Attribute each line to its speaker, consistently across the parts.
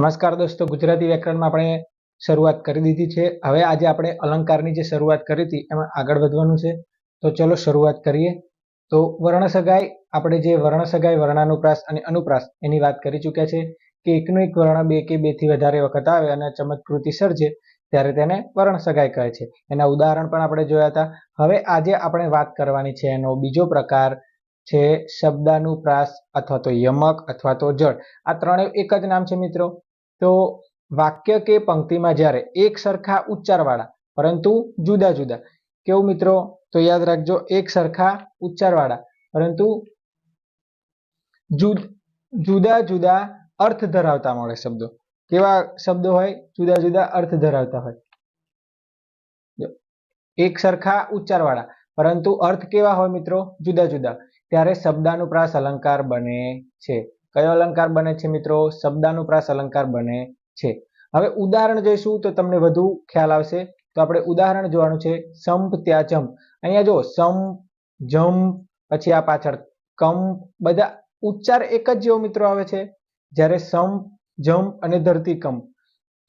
Speaker 1: નમસ્કાર દોસ્તો, ગુજરાતી વ્યાકરણમાં આપણે શરૂઆત કરી દીધી છે. હવે આજે આપણે અલંકારની જે શરૂઆત કરી હતી, એમાં આગળ વધવાનું છે. તો ચલો શરૂઆત કરીએ. તો વર્ણ સગાઈ આપણે જે વર્ણ સગાઈ વર્ણાનુપ્રાસ અને અનુપ્રાસ એની વાત કરી ચૂક્યા છે કે એકનો એક વર્ણ બે કે બેથી વધારે વખત આવે અને ચમત્કૃતિ સર્જે, ત્યારે તેને વર્ણ સગાઈ કહે છે. એના ઉદાહરણ પણ આપણે જોયા હતા. હવે આજે આપણે વાત કરવાની છે એનો બીજો પ્રકાર છે શબ્દાનુપ્રાસ અથવા તો યમક અથવા તો જડ. આ ત્રણેય એક જ નામ છે મિત્રો? તો વાક્ય કે પંક્તિમાં જ્યારે એક સરખા ઉચ્ચારવાળા, પરંતુ જુદા જુદા, કેવું મિત્રો? તો યાદ રાખજો, એક સરખા ઉચ્ચારવાળા, પરંતુ જુદા જુદા અર્થ ધરાવતા મળે શબ્દો. કેવા શબ્દો હોય? જુદા જુદા અર્થ ધરાવતા હોય. એક સરખા ઉચ્ચારવાળા, પરંતુ અર્થ કેવા હોય મિત્રો? જુદા જુદા. ત્યારે શબ્દાનુપ્રાસ અલંકાર બને છે. કયો અલંકાર બને છે મિત્રો? શબ્દાનુપ્રાસ અલંકાર બને છે. હવે ઉદાહરણ જોઈશું તો તમને વધુ ખ્યાલ આવશે. તો આપણે ઉદાહરણ જોવાનું છે, સંપ ત્યાં અહીંયા જો સંપ જંપ પછી આ પાછળ કંપ, બધા ઉચ્ચાર એક જ જેવો મિત્રો આવે છે. જ્યારે સંપ જંપ અને ધરતી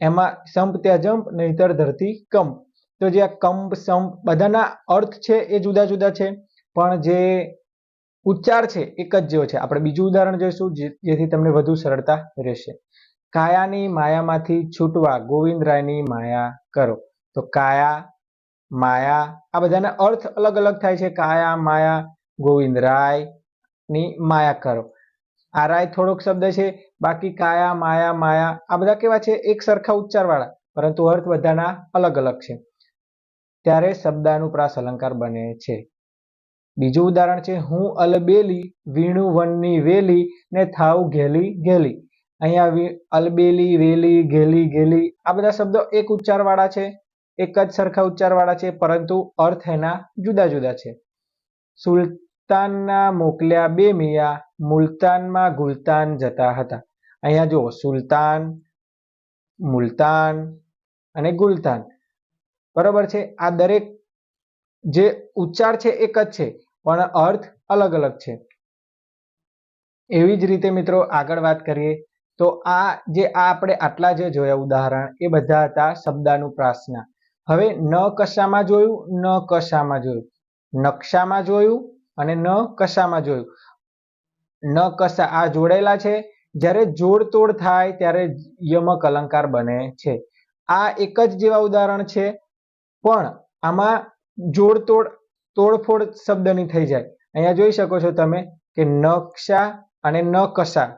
Speaker 1: એમાં સંપ ત્યાં જંપ નહીતર ધરતી કંપ. તો જે આ કંપ, સંપ બધાના અર્થ છે એ જુદા જુદા છે. પણ જે ઉચ્ચાર છે, એક જ જેવો છે. આપણે બીજું ઉદાહરણ જોઈશું જેથી તમને વધુ સરળતા રહેશે. કાયાની માયામાંથી છૂટવા ગોવિંદરાયની માયા કરો. તો કાયા, માયા, આ બધાના અર્થ અલગ અલગ થાય છે. કાયા, માયા ગોવિંદરાયની માયા કરો. આ રાય થોડોક શબ્દ છે. બાકી કાયા, માયા માયા, આ બધા કેવા છે? એક સરખા ઉચ્ચારવાળા. પરંતુ અર્થ બધાના અલગ અલગ છે. ત્યારે શબ્દાનુપ્રાસ અલંકાર બને છે. બીજું ઉદાહરણ છે, હું અલબેલી, વીણુ વનની વેલી ને થાવ ઘેલી ઘેલી. અહીંયા અલબેલી, વેલી, ઘેલી ઘેલી, આ બધા શબ્દો એક ઉચ્ચારવાળા છે, એક જ સરખા ઉચ્ચારવાળા છે, પરંતુ અર્થ એના જુદા જુદા છે. સુલતાનના મોકલ્યા બે મિયા, મુલતાનમાં ગુલતાન જતા હતા. અહીંયા જુઓ, સુલતાન, મુલતાન અને ગુલતાન. બરોબર છે? આ દરેક જે ઉચ્ચાર છે, એક જ છે. પણ અર્થ અલગ અલગ છે. એવી જ રીતે મિત્રો આગળ વાત કરીએ તો આ જે આ આપણે આટલા જે જોયા ઉદાહરણ એ બધા હતા શબ્દાનુપ્રાસના હવે ન કશામાં જોયું, ન કશામાં જોયું. નકશામાં જોયું અને ન કશામાં જોયું. ન કશા આ જોડેલા છે. જ્યારે જોડતોડ થાય ત્યારે યમક અલંકાર બને છે. આ એક જ જેવા ઉદાહરણ છે. પણ આમાં જોડતોડ તોડફોડ શબ્દની થઈ જાય. અહીંયા જોઈ શકો છો તમે કે નકશા અને ન કશા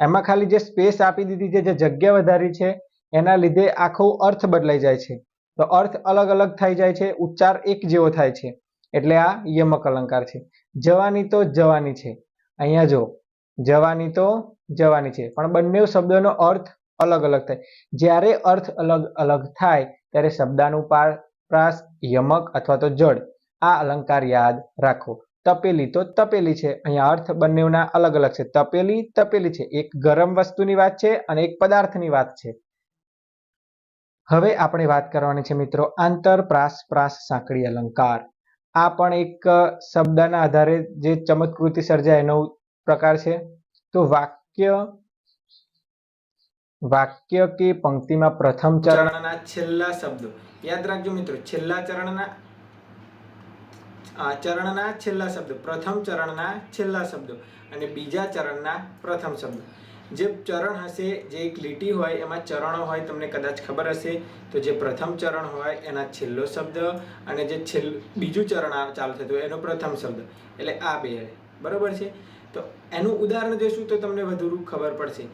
Speaker 1: એમાં ખાલી જે સ્પેસ આપી દીધી છે, જે જગ્યા વધારી છે, એના લીધે આખો અર્થ બદલાઈ જાય છે. તો અર્થ અલગ અલગ થઈ જાય છે, ઉચ્ચાર એક જેવો થાય છે. એટલે આ યમક અલંકાર છે. જવાની તો જવાની છે. અહીંયા જો, જવાની તો જવાની છે. પણ બંને શબ્દોનો અર્થ અલગ અલગ થાય. જ્યારે અર્થ અલગ અલગ થાય, ત્યારે શબ્દાનુપાર પ્રાસ યમક અથવા તો જડ. આ અલંકાર યાદ રાખો. તપેલી તો તપેલી છે. અહીંયા અર્થ બંનેના અલગ અલગ છે. તપેલી તપેલી છે. એક ગરમ વસ્તુની વાત છે અને એક પદાર્થની વાત છે. હવે આપણે વાત કરવાની છે મિત્રો આંતર પ્રાસ પ્રાસ સાંકડી અલંકાર. આ પણ એક શબ્દના આધારે જે ચમત્કૃતિ સર્જાય એનો પ્રકાર છે. તો વાક્ય વાક્ય કે પંક્તિમાં પ્રથમ ચરણના છેલ્લા શબ્દો. યાદ રાખજો મિત્રો, છેલ્લા ચરણના ચરણના છેલ્લા શબ્દો, પ્રથમ ચરણના છેલ્લા શબ્દો અને બીજા ચરણના પ્રથમ શબ્દો. જે ચરણ હશે, જે એક લીટી હોય, એમાં ચરણો હોય, તમને કદાચ ખબર હશે, તો જે પ્રથમ ચરણ હોય, એના છેલ્લો શબ્દ અને જે છેલ્લ બીજું ચરણ ચાલુ થતું હોય, એનો પ્રથમ શબ્દ. એટલે આ બે બરાબર છે? તો એનું ઉદાહરણ જોઈશું તો તમને વધુ ખબર પડશે.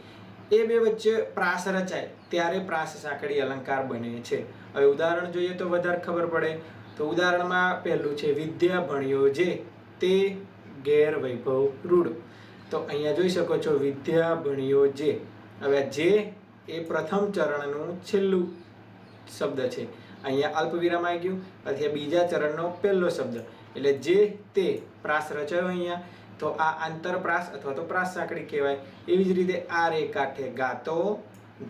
Speaker 1: એ બે વચ્ચે પ્રાસ રચાય, ત્યારે પ્રાસ સાંકળી અલંકાર બને છે. હવે ઉદાહરણ જોઈએ તો વધારે ખબર પડે. તો ઉદાહરણમાં પહેલું છે, વિદ્યા ભણ્યો જે તે ગેરવૈભવ રૂઢ. તો અહીંયા જોઈ શકો છો, વિદ્યા ભણ્યો જે. હવે જે એ પ્રથમ ચરણનું છેલ્લું શબ્દ છે. અહીંયા અલ્પ વિરામ આવી ગયું, પછી બીજા ચરણનો પહેલો શબ્દ. એટલે જે તે પ્રાસ રચાયો અહીંયા, તો આ આંતરપ્રાસ અથવા તો પ્રાસ સાંકળી કહેવાય. એવી જ રીતે આ રે કાંઠે ગાતો,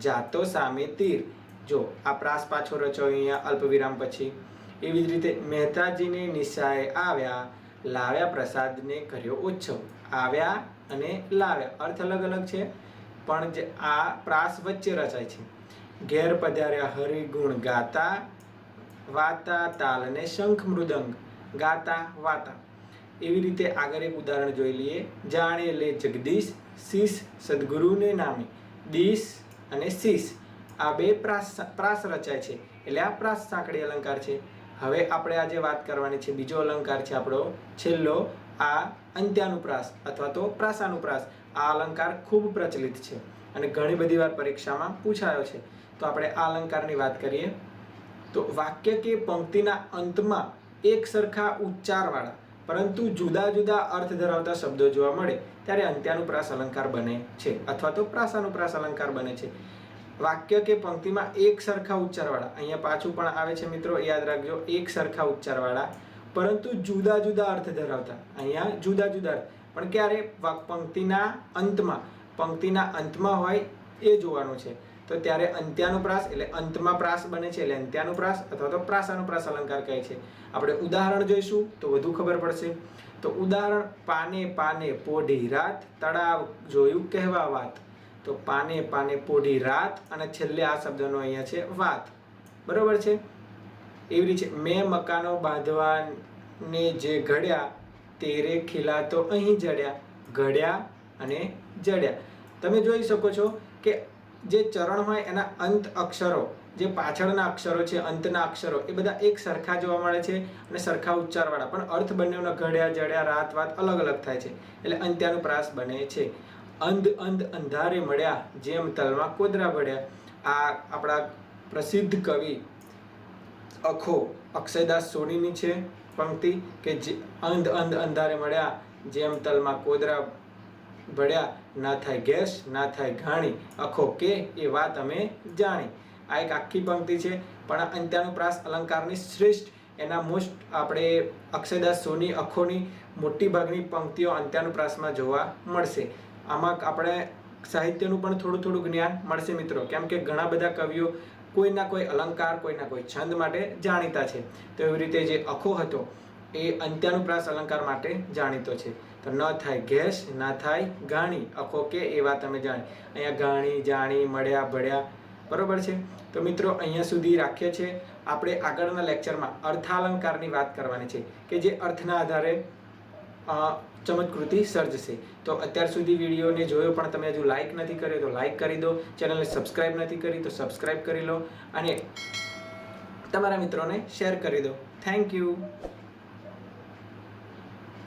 Speaker 1: જાતો સામે તીર. જો આ પ્રાસ પાછો રચાયો અહીંયા અલ્પ વિરામ પછી. એવી જ રીતે મહેતાજીને નિશાએ આવ્યા, લાવ્યા પ્રસાદને કર્યો ઉત્સવ. આવ્યા અને લાવ્યા. અર્થ અલગ અલગ છે, પણ જે આ પ્રાસ વચ્ચે રચાય છે. ઘેર પધાર્યા હરિગુણ ગાતા, વાતા તાલ અને શંખ મૃદંગ. ગાતા, વાતા. એવી રીતે આગળ એક ઉદાહરણ જોઈ લઈએ. જાણે લે જગદીશ, શીશ સદગુરુને નામે. દીશ અને શીશ. આ બે પ્રાસ પ્રાસ રચાય છે. એટલે આ પ્રાસ સાંકડી અલંકાર છે. હવે આપણે આજે વાત કરવાની છે બીજો અલંકાર છે આપણો છેલ્લો, આ અંત્યાનુપ્રાસ અથવા તો પ્રાસાનુપ્રાસ. આ અલંકાર ખૂબ પ્રચલિત છે અને ઘણી બધી વાર પરીક્ષામાં પૂછાયો છે. તો આપણે આ અલંકારની વાત કરીએ. તો વાક્ય કે પંક્તિના અંતમાં એક સરખા ઉચ્ચારવાળા, પરંતુ જુદા જુદા અર્થ ધરાવતા શબ્દો જોવા મળે, ત્યારે અંત્યાનુપ્રાસ અલંકાર બને છે અથવા તો પ્રાસાનુપ્રાસ અલંકાર બને છે. વાક્ય કે પંક્તિમાં એક સરખા ઉચ્ચારવાળા. અહીંયા પાછું પણ આવે છે મિત્રો, યાદ રાખજો, એક સરખા ઉચ્ચારવાળા. પરંતુ જુદા જુદા અર્થ ધરાવતા. અહીંયા જુદા જુદા અર્થ. પણ ક્યારે? પંક્તિના અંતમાં. પંક્તિના અંતમાં હોય એ જોવાનું છે. તો ત્યારે અંત્યાનુપ્રાસ એટલે અંતમાં પ્રાસ બને છે, એટલે અંત્યાનુપ્રાસ અથવા તો પ્રાસાનુપ્રાસ અલંકાર કહે છે. આપણે ઉદાહરણ જોઈશું તો વધુ ખબર પડશે. તો ઉદાહરણ, પાને પાને પોઢી રાત તળાવ જોયું કહેવા વાત. તો પાને પાને પોઢી રાત અને છેલ્લે આ શબ્દનો અહીંયા છે વાત. બરોબર છે? એવી રીતે મેં મકાનો બાંધવાને જે ઘડ્યા, તેરે ખીલા તો અહીં જડ્યા, ઘડ્યા અને જડ્યા. તમે જોઈ શકો છો કે જે ચરણ હોય એના અંત અક્ષરો, જે પાછળના અક્ષરો છે, અંતના અક્ષરો, એ બધા એક સરખા જોવા મળે છે અને સરખા ઉચ્ચારવાળા. પણ અર્થ બંનેના ઘડ્યા, જડ્યા, રાત, વાત અલગ અલગ થાય છે. એટલે અંત્યાનુપ્રાસ બને છે. અંધ અંધ અંધારે મળ્યા, જેમ તલમાં કોદરા ભળ્યા આ આપણા પ્રસિદ્ધ કવિ અખો અક્ષયદાસ સોનીની છે પંક્તિ કે જે અંધ અંધ અંધારે મળ્યા, જેમ તલમાં કોદરા ભળ્યા ના થાય ગેસ, ના થાય ઘાણી. અખો કે એ વાત અમે જાણી. આ એક આખી પંક્તિ છે, પણ અંત્યાનુપ્રાસ અલંકારની શ્રેષ્ઠ, એના મોસ્ટ આપણે અક્ષયદાસ સોની અખોની મોટી ભાગની પંક્તિઓ અંત્યાનુપ્રાસમાં જોવા મળશે. આમાં આપણે સાહિત્યનું પણ થોડું થોડું જ્ઞાન મળશે મિત્રો. કેમ કે ઘણા બધા કવિઓ કોઈના કોઈ અલંકાર, કોઈના કોઈ છંદ માટે જાણીતા છે. તો એવી રીતે જે અખો હતો, એ અંત્યાનુપ્રાસ અલંકાર માટે જાણીતો છે. તો ન થાય ગેસ ના થાય ગાણી. અખો કે એ વાત તમે જાણી. અહીંયા ગાણી, જાણી, મળ્યા, ભળ્યા, બરોબર છે? તો મિત્રો, અહીંયા સુધી રાખીએ છીએ. આપણે આગળના લેક્ચરમાં અર્થાલંકારની વાત કરવાની છે કે જે અર્થના આધારે ચમત્કૃતિ સર્જશે તો અત્યાર સુધી વિડીયોને જોયો, પણ તમે હજુ લાઈક નથી કર્યો, તો લાઈક કરી દો. ચેનલને સબસ્ક્રાઇબ નથી કરી, તો સબસ્ક્રાઇબ કરી લો. અને તમારા મિત્રોને શેર કરી દો. Thank you